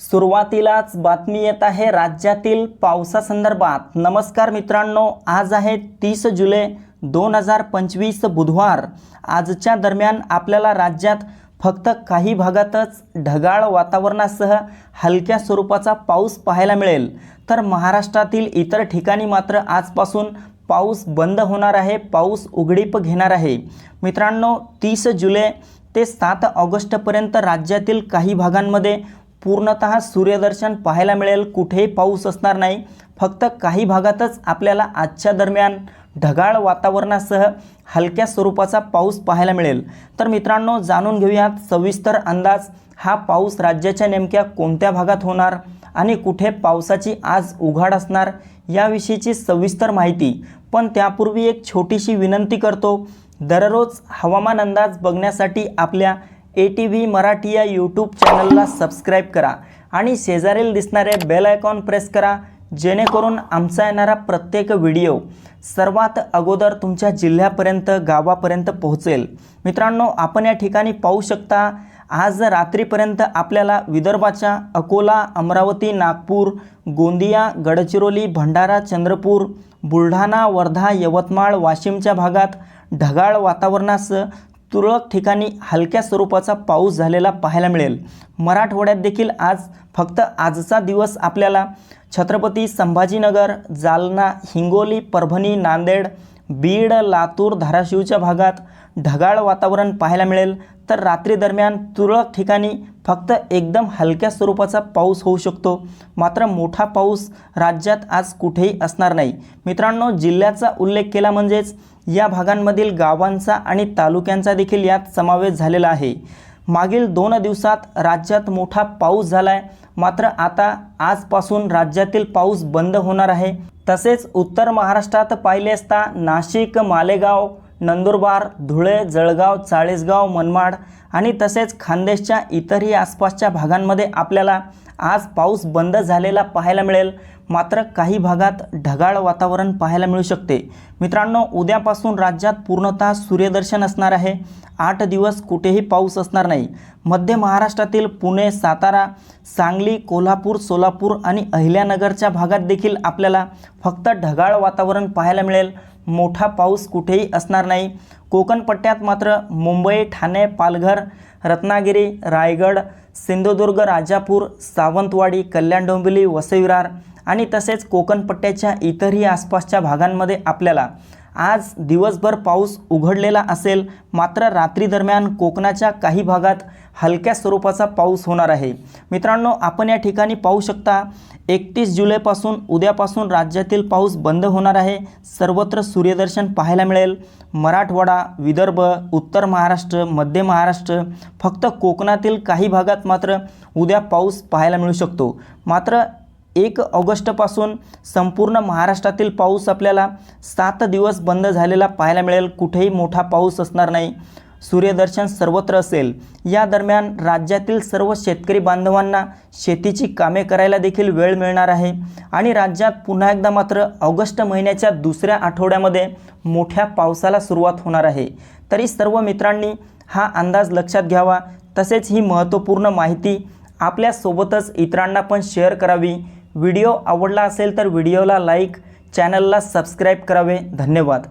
सुरुवातीलाच बातमी येत आहे राज्यातील पावसासंदर्भात. नमस्कार मित्रांनो आज आहे तीस जुलै दोन हजार पंचवीस बुधवार. आजच्या दरम्यान आपल्याला राज्यात फक्त काही भागातच ढगाळ वातावरणासह हलक्या स्वरूपाचा पाऊस पाहायला मिळेल. तर महाराष्ट्रातील इतर ठिकाणी मात्र आजपासून पाऊस बंद होणार आहे पाऊस उघडीप घेणार आहे. मित्रांनो तीस जुलै ते सात ऑगस्टपर्यंत राज्यातील काही भागांमध्ये पूर्णतः सूर्यदर्शन पाहायला मिळेल. कुठेही पाऊस असणार नाही. फक्त काही भागातच आपल्याला आजच्या दरम्यान ढगाळ वातावरणासह हलक्या स्वरूपाचा पाऊस पाहायला मिळेल. तर मित्रांनो जाणून घेऊयात सविस्तर अंदाज. हा पाऊस राज्याच्या नेमक्या कोणत्या भागात होणार आणि कुठे पावसाची आज उघाड असणार याविषयीची सविस्तर माहिती. पण त्यापूर्वी एक छोटीशी विनंती करतो. दररोज हवामान अंदाज बघण्यासाठी आपल्या ए टी व्ही मराठी या यूट्यूब चॅनलला सबस्क्राईब करा आणि शेजारील दिसणारे बेल आयकॉन प्रेस करा जेणेकरून आमचा येणारा प्रत्येक व्हिडिओ सर्वात अगोदर तुमच्या जिल्ह्यापर्यंत गावापर्यंत पोहोचेल. मित्रांनो आपण या ठिकाणी पाहू शकता आज रात्रीपर्यंत आपल्याला विदर्भाच्या अकोला अमरावती नागपूर गोंदिया गडचिरोली भंडारा चंद्रपूर बुलढाणा वर्धा यवतमाळ वाशिमच्या भागात ढगाळ वातावरणास तुरळक ठिकाणी हलक्या स्वरूपाचा पाऊस झालेला पाहायला मिळेल. मराठवाड्यात देखील आज फक्त आजचा दिवस आपल्याला छत्रपती संभाजीनगर जालना हिंगोली परभणी नांदेड बीड लातूर धाराशिवच्या भागात ढगाळ वातावरण पाहायला मिळेल. तर रात्री दरम्यान तुरळक ठिकाणी फक्त एकदम हलक्या स्वरूपाचा पाऊस होऊ शकतो. मात्र मोठा पाऊस राज्यात आज कुठेही असणार नाही. मित्रांनो जिल्ह्याचा उल्लेख केला म्हणजेच या भागांमधील गावांचा आणि तालुक्यांचा देखील यात समावेश झालेला आहे. मागील दोन दिवसात राज्यात मोठा पाऊस झाला आहे मात्र आता आजपासून राज्यातील पाऊस बंद होणार आहे. तसेच उत्तर महाराष्ट्रात पाहिले असता नाशिक मालेगाव नंदुरबार धुळे जळगाव चाळीसगाव मनमाड आणि तसेच खानदेशच्या इतरही आसपासच्या भागांमध्ये आपल्याला आज पाऊस बंद झालेला पाहायला मिळेल. मात्र काही भागात ढगाळ वातावरण पाहायला मिळू शकते. मित्रांनो उद्यापासून राज्यात पूर्णतः सूर्यदर्शन असणार आहे. आठ दिवस कुठेही पाऊस असणार नाही. मध्य महाराष्ट्रातील पुणे सातारा सांगली कोल्हापूर सोलापूर आणि अहिल्यानगरच्या भागात देखील आपल्याला फक्त ढगाळ वातावरण पाहायला मिळेल. मोठा पाऊस कुठेही असणार नाही. कोकण पट्ट्यात मात्र मुंबई ठाणे पालघर रत्नागिरी रायगड सिंधुदुर्ग राजापूर सावंतवाडी कल्याण डोंबिवली वसईविरार आणि तसेच कोकण पट्ट्याच्या इतरही आसपासच्या भागांमध्ये आपल्याला आज दिवसभर पाऊस उघडलेला असेल मात्र रात्री दरम्यान कोकणाच्या काही भागात हलक्या स्वरूपाचा पाऊस होणार आहे. मित्रांनो आपण या ठिकाणी पाहू शकता एकतीस जुलैपासून उद्यापासून राज्यातील पाऊस बंद होणार आहे. सर्वत्र सूर्यदर्शन पाहायला मिळेल. मराठवाडा विदर्भ उत्तर महाराष्ट्र मध्य महाराष्ट्र फक्त कोकणातील काही भागात मात्र उद्या पाऊस पाहायला मिळू शकतो. मात्र एक ऑगस्टपासून संपूर्ण महाराष्ट्रातील पाऊस आपल्याला सात दिवस बंद झालेला पाहायला मिळेल. कुठेही मोठा पाऊस असणार नाही. सूर्यदर्शन सर्वत्र असेल. या दरम्यान राज्यातील सर्व शेतकरी बांधवांना शेतीची कामे करायला देखील वेळ मिळणार आहे. आणि राज्यात पुन्हा एकदा मात्र ऑगस्ट महिन्याच्या दुसऱ्या आठवड्यामध्ये मोठ्या पावसाला सुरुवात होणार आहे. तरी सर्व मित्रांनी हा अंदाज लक्षात घ्यावा. तसेच ही महत्त्वपूर्ण माहिती आपल्यासोबतच इतरांना पण शेअर करावी. व्हिडिओ आवडला असेल तर व्हिडिओला लाईक चॅनलला सबस्क्राईब करावे. धन्यवाद.